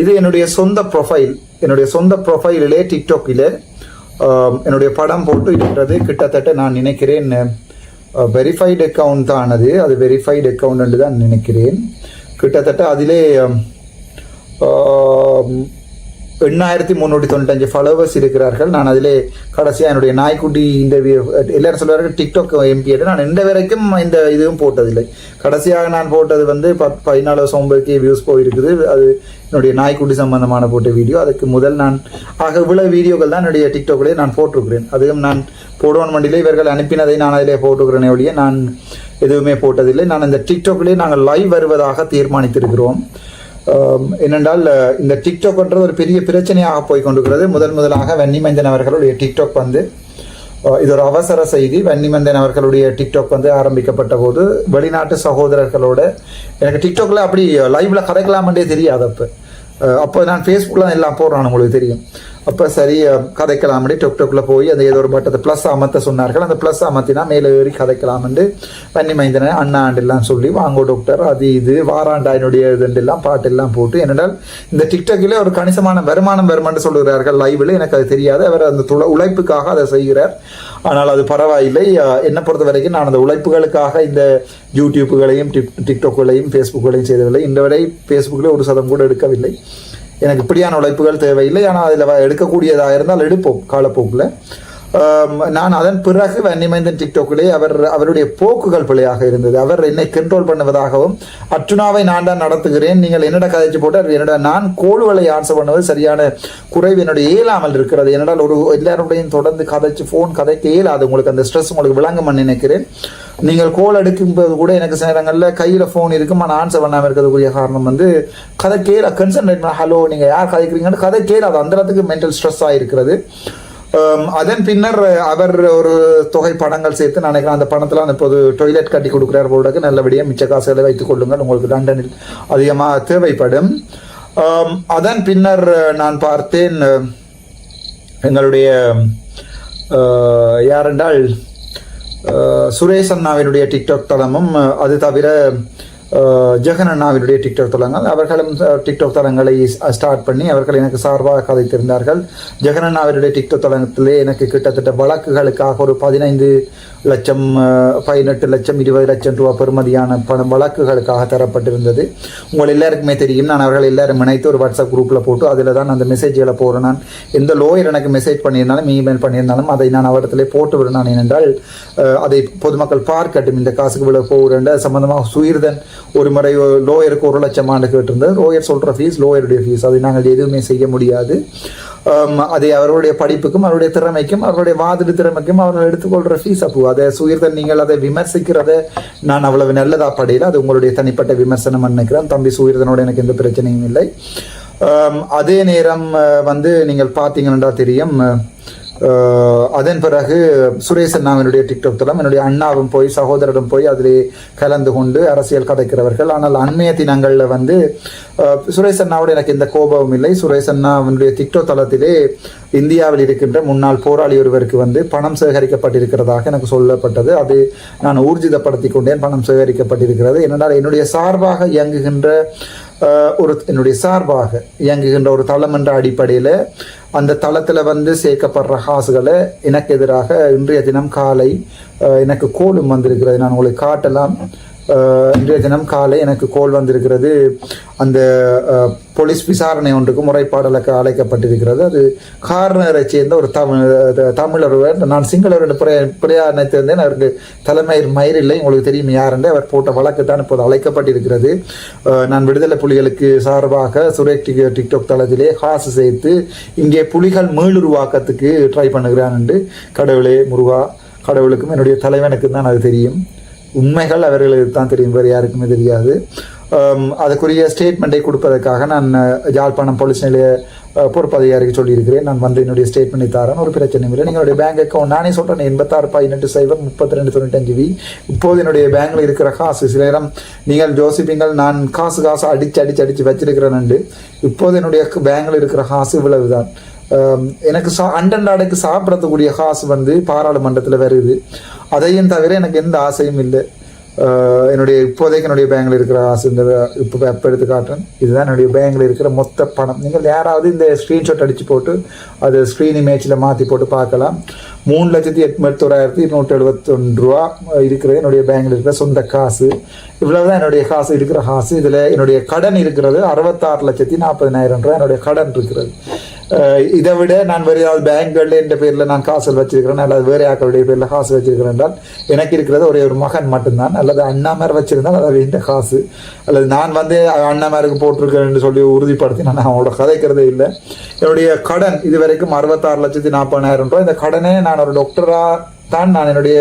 இது என்னுடைய சொந்த ப்ரொஃபைல் என்னுடைய சொந்த ப்ரொஃபைலிலே டிக்டாக்கிலே என்னுடைய படம் போட்டு இருக்கிறது கிட்டத்தட்ட நான் நினைக்கிறேன் வெரிஃபைடு அக்கவுண்ட் தான் அது. அது வெரிஃபைடு அக்கௌண்ட் தான் நினைக்கிறேன். கிட்டத்தட்ட அதிலே எண்ணாயிரத்தி முந்நூற்றி தொண்ணூத்தஞ்சு ஃபாலோவர்ஸ் இருக்கிறார்கள். நான் அதிலே கடைசியாக என்னுடைய நாய்க்குட்டி இன்டர்வியூ எல்லாரும் சொல்லுவார்கள் டிக்டாக் எம்பி நான் இந்த வரைக்கும் இந்த இதுவும் போட்டதில்லை. கடைசியாக நான் போட்டது வந்து பத் பதினாலு வருஷம் வியூஸ் போயிருக்குது. அது என்னுடைய நாய்க்குட்டி சம்பந்தமான போட்ட வீடியோ அதுக்கு முதல் நான் ஆக இவ்வளோ வீடியோக்கள் தான் என்னுடைய டிக்டாக்லேயே நான் போட்டிருக்கிறேன். அதுவும் நான் போடுவான் மண்டியில் இவர்கள் அனுப்பினதை நான் அதிலே போட்டுக்கிறேனே ஒழிய நான் எதுவுமே போட்டதில்லை. நான் இந்த டிக்டாக்லேயே நாங்கள் லைவ் வருவதாக தீர்மானித்திருக்கிறோம். என்னென்றால் இந்த டிக்டாக்ன்றது ஒரு பெரிய பிரச்சனையாக போய் கொண்டிருக்கிறது முதல் முதலாக வன்னிமந்தன் அவர்களுடைய டிக்டாக் வந்து இது ஒரு அவசர செய்தி. வன்னிமந்தன் அவர்களுடைய டிக்டாக் வந்து ஆரம்பிக்கப்பட்ட போது வெளிநாட்டு சகோதரர்களோட எனக்கு டிக்டாக்ல அப்படி லைவ்ல கதைக்கலாமன்றே தெரியாது அப்போ. அப்போ நான் ஃபேஸ்புக்கில் எல்லாம் போடுறான் உங்களுக்கு தெரியும். அப்போ சரி கதைக்கலாம் கதைக்கலாம்னு டிக்டாக்ல போய் அந்த ஏதோ ஒரு பட்டத்தை ப்ளஸ் அமர்த்த சொன்னார்கள். அந்த ப்ளஸ் அமர்த்தினா மேலே ஏறி கதைக்கலாம்னு வன்னி மைந்தனை அண்ணாண்டெல்லாம் சொல்லி வாங்கோ டாக்டர் அது இது வாராண்டாயினுடைய இதுண்டெல்லாம் பாட்டெல்லாம் போட்டு என்னென்னால் இந்த டிக்டாக்கில் ஒரு கணிசமான வருமானம் வருமானம் சொல்லுகிறார்கள் லைவில் எனக்கு அது தெரியாது. அவர் அந்த துள உழைப்புக்காக அதை செய்கிறார். ஆனால் அது பரவாயில்லை. என்னை பொறுத்த வரைக்கும் நான் அந்த உழைப்புகளுக்காக இந்த யூடியூப்புகளையும் டிக் டிக்டாக்குகளையும் ஃபேஸ்புக்குகளையும் செய்ததில்லை. இந்த வரை ஃபேஸ்புக்கில் ஒரு சதம் கூட எடுக்கவில்லை. எனக்கு இப்படியான உழைப்புகள் தேவையில்லை. ஆனால் அதில் எடுக்கக்கூடியதாக இருந்தால் எடுப்போம். காலப்போக்கில். நான் அதன் பிறகு வன்னிமைந்தன் டிக்டோக்கிலே அவர் அவருடைய போக்குகள் பிழையாக இருந்தது. அவர் என்னை கண்ட்ரோல் பண்ணுவதாகவும் அர்ச்சுனாவை நான் தான் நடத்துகிறேன் நீங்கள் என்னடா கதைச்சு போட்டார் என்னடா நான் கோல்களை ஆன்சர் பண்ணுவது சரியான குறைவு என்னுடைய இயலாமல் இருக்கிறது. என்னடால் ஒரு எல்லாருடையும் தொடர்ந்து கதைச்சு ஃபோன் கதைக்க இயலாது. உங்களுக்கு அந்த ஸ்ட்ரெஸ் உங்களுக்கு விளங்கும்னு நினைக்கிறேன். நீங்கள் கோல் எடுக்கும்போது கூட எனக்கு சில நேரங்களில் கையில் ஃபோன் இருக்கும் ஆனால் ஆன்சர் பண்ணாமல் இருக்கிறதுக்குரிய காரணம் வந்து கதை கேள கன்சன்ட்ரேட் ஹலோ நீங்கள் யார் கதைக்கிறீங்கன்னு கதை கேளாது அந்த இடத்துக்கு மென்டல் ஸ்ட்ரெஸ் இருக்கிறது. Um, அதன் பின்னர் uh, அவர் ஒரு தொகை படங்கள் சேர்த்து நினைக்கிறேன் அந்த பணத்தில் அந்த பொது டொய்லெட் கட்டி கொடுக்குறார் போடுறதுக்கு நல்லபடியாக மிச்ச காசுகளை வைத்துக் கொள்ளுங்கள். உங்களுக்கு லண்டனில் அதிகமாக தேவைப்படும். Um, அதன் பின்னர் uh, நான் பார்த்தேன் uh, எங்களுடைய யாரென்றால் சுரேஷ் அண்ணாவினுடைய டிக்டாக் தளமும் அது தவிர ஜெகன் அண்ணாவினுடைய டிக்டாக் தளங்கள். அவர்களும் டிக்டாக் தளங்களை ஸ்டார்ட் பண்ணி அவர்கள் எனக்கு சார்பாக கதைத்திருந்தார்கள். ஜெகன் அண்ணாவினுடைய டிக்டாக் தளத்திலே எனக்கு கிட்டத்தட்ட வழக்குகளுக்காக ஒரு பதினைந்து லட்சம் பதினெட்டு லட்சம் இருபது லட்சம் ரூபாய் பெறுமதியான பணம் வழக்குகளுக்காக தரப்பட்டிருந்தது. உங்கள் எல்லாருக்குமே தெரியும். நான் அவர்கள் எல்லாரும் இணைத்து ஒரு வாட்ஸ்அப் குரூப்பில் போட்டு அதில் தான் அந்த மெசேஜ்களை போகிறேன் நான் எந்த லோயர் எனக்கு மெசேஜ் பண்ணியிருந்தாலும் இமெயில் பண்ணியிருந்தாலும் அதை நான் அவரிடத்திலே போட்டு விடுறேன். ஏனென்றால் அதை பொதுமக்கள் பார்க்கட்டும். இந்த காசுக்கு விட போகிறேன். சம்பந்தமாக சுயிர்தன் ஒரு முறை லோயருக்கு ஒரு லட்சம் ஆண்டு கேட்டிருந்தது. லோயர் சொல்கிற ஃபீஸ் லோயருடைய ஃபீஸ் அதை நாங்கள் எதுவுமே செய்ய முடியாது. அதை அவருடைய படிப்புக்கும் அவருடைய திறமைக்கும் அவருடைய வாதிடு திறமைக்கும் அவர்கள் எடுத்துக்கொள்கிற ஃபீஸ் அப்போ. அதை சுயர்தன் நீங்கள் அதை விமர்சிக்கிறத நான் அவ்வளவு நல்லதா படையில. அது உங்களுடைய தனிப்பட்ட விமர்சனம் நினைக்கிறேன் தம்பி சுயர்தனோட எனக்கு எந்த பிரச்சனையும் இல்லை. அதே நேரம் வந்து நீங்கள் பார்த்தீங்கன்னா தெரியும் அதன் பிறகு சுரேஷ் அண்ணாவினுடைய டிக்டாக் தளம் என்னுடைய அண்ணாவும் போய் சகோதரரும் போய் அதிலே கலந்து கொண்டு அரசியல் கதைக்கிறவர்கள். ஆனால் அண்மைய தினங்களில் வந்து சுரேஷ் அண்ணாவோட எனக்கு எந்த கோபமும் இல்லை. சுரேஷ் அண்ணாவினுடைய டிக்டாக் தளத்திலே இந்தியாவில் இருக்கின்ற முன்னாள் போராளி ஒருவருக்கு வந்து பணம் சேகரிக்கப்பட்டிருக்கிறதாக எனக்கு சொல்லப்பட்டது. அது நான் ஊர்ஜிதப்படுத்தி கொண்டேன். பணம் சேகரிக்கப்பட்டிருக்கிறது. என்னென்றால் என்னுடைய சார்பாக இயங்குகின்ற ஒரு என்னுடைய சார்பாக இயங்குகின்ற ஒரு தளம் என்ற அடிப்படையில் அந்த தளத்தில் வந்து சேர்க்கப்படுற காசுகளை எனக்கு எதிராக இன்றைய தினம் காலை எனக்கு கோலும் வந்திருக்கிறது. நான் உங்களுக்கு காட்டலாம். இன்றைய தினம் காலை எனக்கு கோல் வந்திருக்கிறது. அந்த போலீஸ் விசாரணை ஒன்றுக்கு முறைப்பாடலுக்கு அழைக்கப்பட்டிருக்கிறது. அது கார்னரை சேர்ந்த ஒரு தமிழ் தமிழர் நான் சிங்களவர் என்று பிரயா பிரயாணித்திருந்தேன் அவருக்கு தலைமை மயிர் இல்லை. உங்களுக்கு தெரியும் யாருண்டு அவர் போட்ட வழக்கு தான் இப்போது அழைக்கப்பட்டிருக்கிறது. நான் விடுதலை புலிகளுக்கு சார்பாக சுரேக் டிக் டிக்டாக் தளத்திலே காசு சேர்த்து இங்கே புலிகள் மீளுருவாக்கத்துக்கு ட்ரை பண்ணுகிறான் என்று கடவுளே முருகா கடவுளுக்கும் என்னுடைய தலைவனுக்கும் தான் அது தெரியும். உண்மைகள் அவர்களுக்கு தான் தெரியும் வேறு யாருக்குமே தெரியாது. அதுக்குரிய ஸ்டேட்மெண்ட்டை கொடுப்பதற்காக நான் அஹ், யாழ்ப்பாணம் போலீஸ் நிலைய பொறுப்பு அதிகாரிக்கு சொல்லியிருக்கிறேன். நான் வந்து என்னுடைய ஸ்டேட்மெண்ட்டை தரேன். ஒரு பிரச்சனை இல்லை. நீங்களுடைய பேங்க் அக்கௌண்ட் நானே சொல்கிறேன் எண்பத்தாறு பதினெட்டு சைபர் முப்பத்தி ரெண்டு தொண்ணூத்தஞ்சு வி. இப்போது என்னுடைய பேங்கில் இருக்கிற காசு சில நேரம் நீங்கள் ஜோசிப்பீங்கள் நான் காசு காசு அடிச்சு அடிச்சு அடிச்சு வச்சிருக்கிறேன் இப்போது என்னுடைய பேங்கில் இருக்கிற காசு இவ்வளவுதான். எனக்கு சா அண்டண்டாடைக்கு சாப்பிடக்கூடிய காசு வந்து பாராளுமன்றத்தில் வருது. அதையும் தவிர எனக்கு எந்த ஆசையும் இல்லை. என்னுடைய இப்போதைக்கு என்னுடைய பேங்கில் இருக்கிற ஆசை இந்த இப்போ இப்போ எடுத்து காட்டுறேன். இதுதான் என்னுடைய பேங்கில் இருக்கிற மொத்த பணம். நீங்கள் யாராவது இந்த ஸ்க்ரீன்ஷாட் அடித்து போட்டு அது ஸ்க்ரீன் இமேஜில் மாற்றி போட்டு பார்க்கலாம். மூணு லட்சத்தி எட்பத்தோராயிரத்தி இருநூற்றி எழுபத்தொன்று ரூபா இருக்கிறது என்னுடைய பேங்கில் இருக்கிற சொந்த காசு. இவ்வளவுதான் என்னுடைய காசு இருக்கிற காசு. இதில் என்னுடைய கடன் இருக்கிறது அறுபத்தாறு லட்சத்தி நாற்பதினாயிரம் ரூபா என்னுடைய கடன் இருக்கிறது. இதை விட நான் வேறு ஏதாவது பேங்க்களில் என்ற பேரில் நான் காசு வச்சிருக்கிறேன் அல்லது வேறு ஆக்களுடைய பேரில் காசு வச்சிருக்கிறேன் என்றால் எனக்கு இருக்கிறது ஒரே ஒரு மகன் மட்டும்தான். அல்லது அண்ணாமார் வச்சிருந்தால் அது இந்த காசு. அல்லது நான் வந்து அண்ணாமாருக்கு போட்டிருக்கேன் என்று சொல்லி உறுதிப்படுத்தி நான் அவங்களோட கதைக்கிறதே இல்லை. என்னுடைய கடன் இது வரைக்கும் அறுபத்தாறு லட்சத்தி நாற்பதாயிரம் ரூபாய். இந்த கடனே நான் ஒரு டாக்டராக தான் நான் என்னுடைய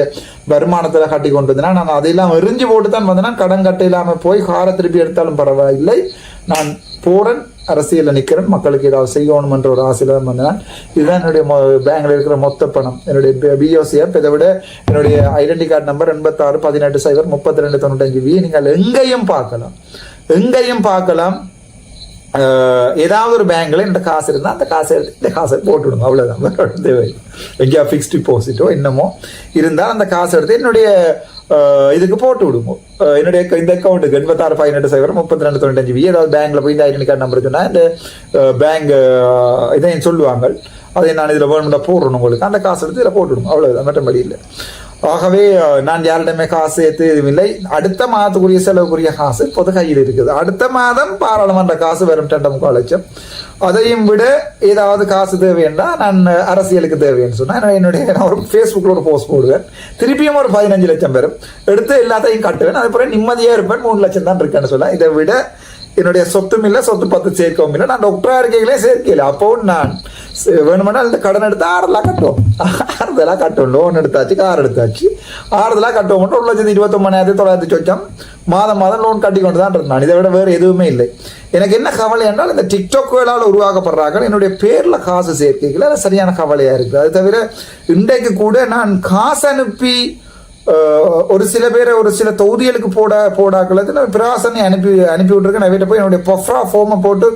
வருமானத்தில் கட்டி கொண்டு வந்தேன் நான் அதையெல்லாம் எரிஞ்சு போட்டு தான் வந்தேன்னா கடன் கட்ட இல்லாமல் போய் காரை திருப்பி எடுத்தாலும் பரவாயில்லை. நான் போறேன் அரசியலில் நிற்கிறேன் மக்களுக்கு ஏதாவது செய்யணும்ன்ற ஒரு ஆசையில் தான் வந்தேன். இதுதான் என்னுடைய பேங்கில் இருக்கிற மொத்த பணம். என்னுடைய பிஓசி ஆப் இதை விட என்னுடைய ஐடென்டி கார்டு நம்பர் எண்பத்தாறு பதினெட்டு சைபர் முப்பத்தி ரெண்டு தொண்ணூத்தஞ்சு வி நீங்கள் எங்கேயும் பார்க்கலாம். எங்கேயும் பார்க்கலாம். ஏதாவது ஒரு பேங்க்ல இந்த காசு இருந்தால் அந்த காசை எடுத்து இந்த காசை போட்டு விடுங்க அவ்வளோதான் தேவை எங்கேயா ஃபிக்ஸ்ட் டிபாசிட்டோ என்னமோ இருந்தால் அந்த காசை எடுத்து என்னுடைய இதுக்கு போட்டு விடுங்க என்னுடைய இந்த அக்கௌண்ட்டுக்கு எண்பத்தாறு பதினெட்டு சைபர் முப்பத்தி ரெண்டு தொண்ணூத்தஞ்சு வி ஏதாவது பேங்க்ல போய் இந்த ஐடென்டி கார்டு நம்பர் இருக்குன்னா இந்த பேங்க் இதையும் சொல்லுவாங்க. அதை நான் இதில் வேணும்னா போடுறணும் உங்களுக்கு. அந்த காசு எடுத்து இதில் போட்டுவிடுங்க. அவ்வளவுதான். மற்றபடி இல்லை. ஆகவே நான் யாரிடமே காசு சேர்த்து எதுவுமில்லை அடுத்த மாதத்துக்குரிய செலவுக்குரிய காசு பொது கையில் இருக்குது. அடுத்த மாதம் பாராளுமன்ற காசு வெறும் ரெண்டு முக்கால் லட்சம் அதையும் விட ஏதாவது காசு தேவைன்னா நான் அரசியலுக்கு தேவைன்னு சொன்னேன். நான் என்னுடைய நான் ஒரு ஃபேஸ்புக்கில் ஒரு போஸ்ட் போடுவேன். திருப்பியும் ஒரு பதினஞ்சு லட்சம் பெறும் எடுத்து எல்லாத்தையும் கட்டுவேன். அதுக்கப்புறம் நிம்மதியாக இருப்பேன். மூணு லட்சம் தான் இருக்கேன்னு சொன்னேன் இதை விட என்னுடைய சொத்தும் இல்லை சொத்து பத்து சேர்க்கவும் இல்லை. நான் டாக்டரா இருக்கைகளே சேர்க்கல அப்போ நான் ச- இந்த கடன் எடுத்து ஆறுதலாக கட்டுவோம். ஆறுதலாக கட்டுவோம். லோன் எடுத்தாச்சு கார் எடுத்தாச்சு. ஆறுதலாக கட்டுவோம். மட்டும் ஒரு லட்சத்தி இருபத்தொம்பதாயிரத்தி தொள்ளாயிரத்தி சொச்சம். மாதம் மாதம் லோன் கட்டி கொண்டு தான் இருந்தான் இதை விட வேறு எதுவுமே இல்லை. எனக்கு என்ன கவலை என்றால் இந்த டிக்டாக்குகளால் உருவாக்கப்படுறாங்க என்னுடைய பேரில் காசு சேர்க்கைகள் சரியான கவலையாக இருக்குது. அது தவிர இன்றைக்கு கூட நான் காசு அனுப்பி ஒரு சில பேரை ஒரு சில தொகுதிகளுக்கு போட போடாக்களது. நான் பிராசனை அனுப்பி அனுப்பி விட்டுருக்கேன். நான் வீட்டை போய் என்னுடைய பொஃப்ரா ஃபோமை போட்டு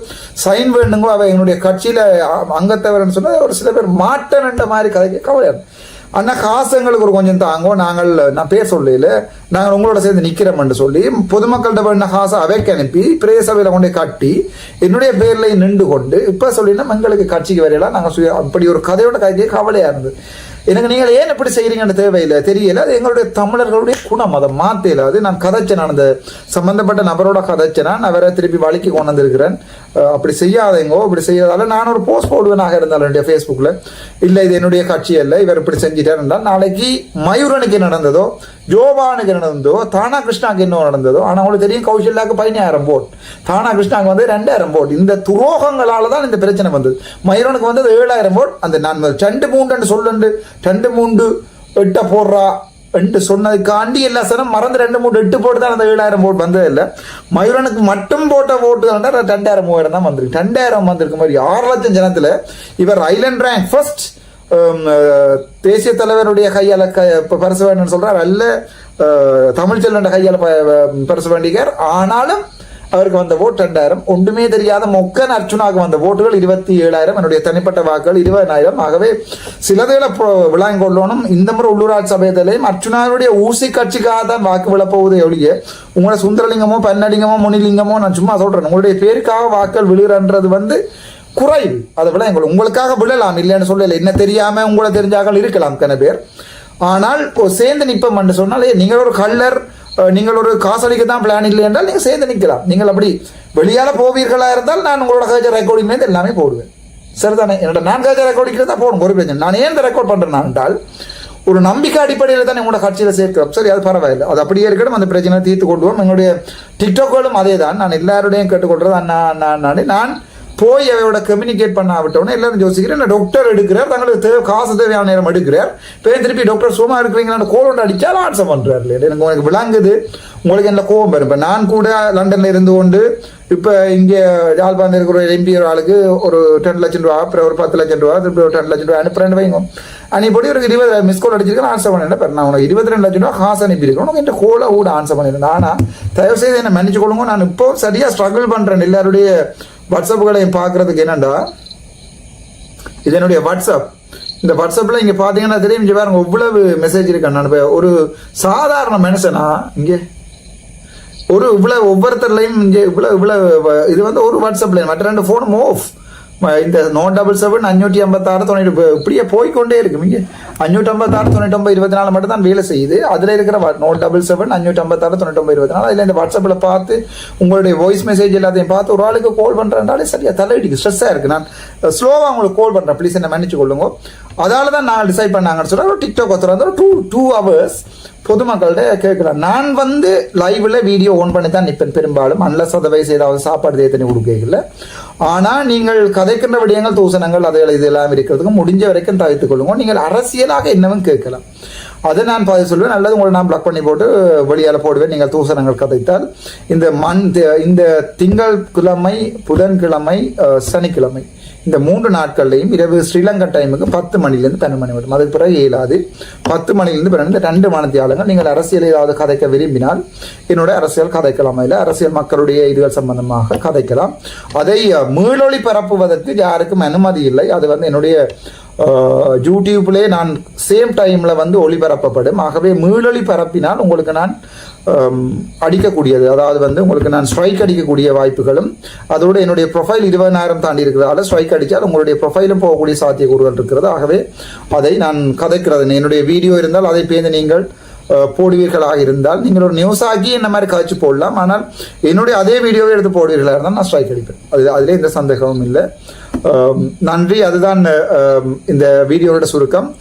சைன் வேணுங்க அவள் என்னுடைய கட்சியில் அங்கத்தவர்னு சொன்னால் ஒரு சில பேர் மாட்டேன்ற மாதிரி கதைக்கு கவலையாக ஆனால் காசு எங்களுக்கு ஒரு கொஞ்சம் தாங்கோ. நாங்கள் நான் பேர் சொல்லல. நாங்கள் உங்களோட சேர்ந்து நிற்கிறோம்னு சொல்லி பொதுமக்கள்கிட்ட பண்ண காசை அவைக்கு அனுப்பி பிரேய சபையில் கொண்டு கட்டி என்னுடைய பேர்லையும் நின்று கொண்டு இப்போ சொல்லினா எங்களுக்கு கட்சிக்கு வரையலாம் நாங்கள் சுய அப்படி ஒரு கதையோட கதையே கவலையாக இருந்தது. எனக்கு நீங்கள் ஏன் இப்படி செய்கிறீங்கன்னு தேவையில்லை. தெரியல. அது எங்களுடைய தமிழர்களுடைய குணம். அதை மாற்றல அது நான் கதைச்சேன். நான் அந்த சம்பந்தப்பட்ட நபரோட கதைச்சேன். நான் அவரை திருப்பி வழிக்கு கொண்டு வந்திருக்கிறேன். அப்படி செய்யாதேங்கோ இப்படி செய்யாதால நான் ஒரு போஸ்ட் போடுவேனாக இருந்தாலும் என்னுடைய ஃபேஸ்புக்கில் இல்லை இது என்னுடைய கட்சி அல்ல இவர் இப்படி செஞ்சிட்டார் என்றால் நாளைக்கு மயூரனுக்கு நடந்ததோ ஜோபானுக்கு நடந்ததோ தானா கிருஷ்ணாக்கு என்ன நடந்ததோ ஆனால் அவங்களுக்கு தெரியும் கௌசல்யாவுக்கு பதினாயிரம் போட் தானா கிருஷ்ணாக்கு வந்து ரெண்டாயிரம் போட் இந்த துரோகங்களால தான் இந்த பிரச்சனை வந்தது. மயூரனுக்கு வந்தது ஏழாயிரம் போட் அந்த நான் ரெண்டு மூன்று சொல்லுண்டு. ரெண்டு மூன்று எட்ட போடுறா. என்று சொன்னதுக்காண்டி எல்லா சனம் மறந்து ரெண்டு மூணு எட்டு போட்டு தான் அந்த ஏழாயிரம் போட்டு வந்தது இல்லை. மயூரனுக்கு மட்டும் போட்ட ஓட்டு தான் ரெண்டாயிரம் மூவாயிரம் தான் வந்திருக்கு. ரெண்டாயிரம் வந்திருக்கு மாதிரி ஆறு லட்சம் ஜனத்தில் இவர் ஐலண்ட் ரேங்க் ஃபர்ஸ்ட் தேசிய தலைவருடைய கையால் க ப- பரிசு வேணும்னு சொல்றார். அல்ல தமிழ்ச்செல்வன் கையால் பரிசு வேண்டிக்கார் ஆனாலும் அவருக்கு வந்த ஓட்டு ரெண்டாயிரம் ஒன்றுமே தெரியாத மொக்கன் அர்ச்சுனாக்கு வந்த ஓட்டுகள் இருபத்தி ஏழாயிரம். என்னுடைய தனிப்பட்ட வாக்குகள் இருபதாயிரம். ஆகவே சிலதுகளை விளாங்கொள்ளணும் இந்த முறை உள்ளூராட்சி சபையத்திலையும் அர்ச்சுனாவுடைய ஊசி கட்சிக்காக தான் வாக்கு விழப்போகுதே ஒழிய உங்களோட சுந்தரலிங்கமோ பன்னடிங்கமோ முனிலிங்கமோ நான் சும்மா சொல்றேன். உங்களுடைய பேருக்காக வாக்கள் விழுறன்றது வந்து குறைவு. அதை விட எங்களுக்கு உங்களுக்காக விழலாம். இல்லைன்னு சொல்லல. என்ன தெரியாம உங்களை தெரிஞ்சாக்கள் இருக்கலாம் கன பேர். ஆனால் இப்போ சேர்ந்து நிற்போம் சொன்னாலே நீங்கள் ஒரு கல்லர் நீங்கள் ஒரு காசளிக்க தான் பிளான் இல்லை என்றால் நீங்கள் சேர்ந்து நிற்கலாம். நீங்கள் அப்படி வெளியால் போவீர்களா இருந்தால் நான் உங்களோட கஜ ரெக்கார்டிங்லேருந்து எல்லாமே போடுவேன். சரிதானே? என்னோட நான் கஜ ரெக்கார்டிங் தான் போடும் ஒரு பிரச்சனை நான் ஏன் ரெக்கார்ட் பண்றேன் என்றால் ஒரு நம்பிக்கை அடிப்படையில் தான் உங்களோட கட்சியில் சேர்க்கிறோம். சரி அது பரவாயில்லை. அது அப்படியே இருக்கட்டும் அந்த பிரச்சனை தீர்த்து கொள்வோம் எங்களுடைய டிக்டாக்களும் அதே தான் நான் எல்லாருடையும் கேட்டுக்கொள்றது நான் நான் நான் போய் அவையோட கம்யூனிகேட் பண்ணாவிட்டோன்னே எல்லாரும் யோசிக்கிறேன் டாக்டர் எடுக்கிறார் தங்களுக்கு தேவை காசு தேவையான நேரம் எடுக்கிறார். பேர் திருப்பி டாக்டர் சும்மா இருக்கிறீங்களான்னு கோல் ஒன்று அடிச்சாலும் ஆன்சர் பண்றாரு இல்லையா எனக்கு உங்களுக்கு விளங்குது. உங்களுக்கு என்ன கோபம் வரும்? இப்போ நான் கூட லண்டன்ல இருந்து கொண்டு இப்போ இங்கே யாழ்ப்பாணம் இருக்கிற ஒரு எம்பி ஒரு ஆளுக்கு ஒரு டென் லட்சம் ரூபா அப்புறம் ஒரு பத்து லட்சம் ரூபா திருப்பி ஒரு டென் லட்சம் ரூபா அனுப்புறேன்னு வைங்க. அனுப்பி ஒரு இருபது மிஸ் கால் அடிச்சிருக்கேன் ஆன்சர் பண்ணிட்டேன் நான் உனக்கு இருபத்தி ரெண்டு லட்சம் ரூபா காசு அனுப்பியிருக்கேன். உனக்கு என் கோலை கூட ஆன்சர் பண்ணிடுறேன் ஆனால் தயவுசெய்து என்னை மன்னிச்சு கொள்ளுங்க. நான் இப்போ சரியாக ஸ்ட்ரகிள் பண்ணுறேன் எல்லாருடைய வாட்ஸ்அப்புகளையும் பார்க்கறதுக்கு என்னண்டா? இது என்னுடைய வாட்ஸ்அப் இந்த வாட்ஸ்அப்பில் இங்கே பார்த்தீங்கன்னா தெரியும் இங்கே பாருங்க இவ்வளவு மெசேஜ் இருக்கு நான் ஒரு சாதாரண மனுஷனா இங்கே? ஒரு இவ்வளவு ஒவ்வொருத்தர்லையும் இங்கே இவ்வளவு இவ்வளவு இது வந்து ஒரு வாட்ஸ்அப்லையும் மற்ற ரெண்டு ஃபோனும் ஆஃப் இந்த நோன் டபுள் செவன் அஞ்சூற்றி ஐம்பத்தாறு தொண்ணூற்றி இப்படியே போய்க்கொண்டே இருக்கும். இங்கே அஞ்சூற்றி ஐம்பத்தாறு தொண்ணூற்றி இருபத்தி நாலு மட்டும் தான் வேலை செய்யுது. அதில் இருக்கிற நோட் டபுள் செவன் அஞ்சூற்றி ஐம்பத்தாறு தொண்ணூற்றி இருபத்தி நாலு அதில் இந்த வாட்ஸ்அப்பில் பார்த்து உங்களுடைய வாய்ஸ் மெசேஜ் எல்லாத்தையும் பார்த்து ஒரு ஆளுக்கு கால் பண்ணுறேன்டாலே சரியாக தலையடிக்கு ஸ்ட்ரெஸ்ஸாக இருக்குது நான் ஸ்லோவாக உங்களுக்கு கால் பண்ணுறேன் ப்ளீஸ் என்ன மன்னிச்சு கொள்ளுங்க அதால தான் நான் டிசைட் பண்ணாங்கன்னு சொன்னால் ஒரு டிக்டாக் ஒருத்தர் வந்து டூ டூ ஹவர்ஸ் பொதுமக்கள்கிட்ட கேட்கலாம் நான் வந்து லைவில் வீடியோ ஓன் பண்ணி தான் நிற்பேன் பெரும்பாலும். அன்லஸ் அதர்வைஸ் ஏதாவது சாப்பாடு தேத்தனி கொடுக்கல ஆனால் நீங்கள் கதைக்கின்ற விடயங்கள் தூசணங்கள் அதில் இதெல்லாம் இருக்கிறதுக்கு முடிஞ்ச வரைக்கும் தவிர்த்து கொள்ளுங்க. நீங்கள் அரசியலாக என்னவும் கேட்கலாம். அதை நான் பதிவு சொல்வேன். அல்லது உங்களை நான் பிளாக் பண்ணி போட்டு வெளியால் போடுவேன். நீங்கள் தூசணங்கள் கதைத்தால் இந்த மண் இந்த திங்கள் கிழமை புதன்கிழமை சனிக்கிழமை இந்த மூன்று நாட்கள்லையும் இரவு ஸ்ரீலங்கா டைமுக்கு பத்து மணிலேருந்து பன்னெண்டு மணி வரும். அதுக்கு பிறகு இயலாது பத்து மணிலேருந்து பன்னெண்டு ரெண்டு மனத்தியாளங்கள் நீங்கள் அரசியல் ஏதாவது கதைக்க விரும்பினால் என்னோட அரசியல் கதைக்கலாம். இல்லை அரசியல் மக்களுடைய இதுகள் சம்பந்தமாக கதைக்கலாம். அதை மீளொளி பரப்புவதற்கு யாருக்கும் அனுமதி இல்லை. அது வந்து என்னுடைய யூடியூப்பிலே யூடியூப்லேயே நான் சேம் டைமில் வந்து ஒளிபரப்பப்படும். ஆகவே மீளொளி பரப்பினால் உங்களுக்கு நான் அடிக்கக்கூடியது. அதாவது வந்து உங்களுக்கு நான் ஸ்ட்ரைக் அடிக்கக்கூடிய வாய்ப்புகளும் அதோடு என்னுடைய ப்ரொஃபைல் இருபதாயிரம் தாண்டி இருக்கிறதால ஸ்ட்ரைக் அடித்தால் உங்களுடைய ப்ரொஃபைலும் போகக்கூடிய சாத்தியக்கூறுகள் இருக்கிறது. ஆகவே அதை நான் கதைக்கிறது. என்னுடைய வீடியோ இருந்தால் அதை பேர்ந்து நீங்கள் போடுவீர்களாக இருந்தால் நீங்கள் ஒரு நியூஸ் ஆக்கி என்ன மாதிரி காய்ச்சி போடலாம். ஆனால் என்னுடைய அதே வீடியோவை எடுத்து போடுவீர்களாக இருந்தால் நான் ஸ்ட்ரைக் அடிப்பேன். அது அதிலே எந்த சந்தேகமும் இல்லை. Um, நன்றி. அதுதான் uh, um, இந்த வீடியோவோட சுருக்கம்.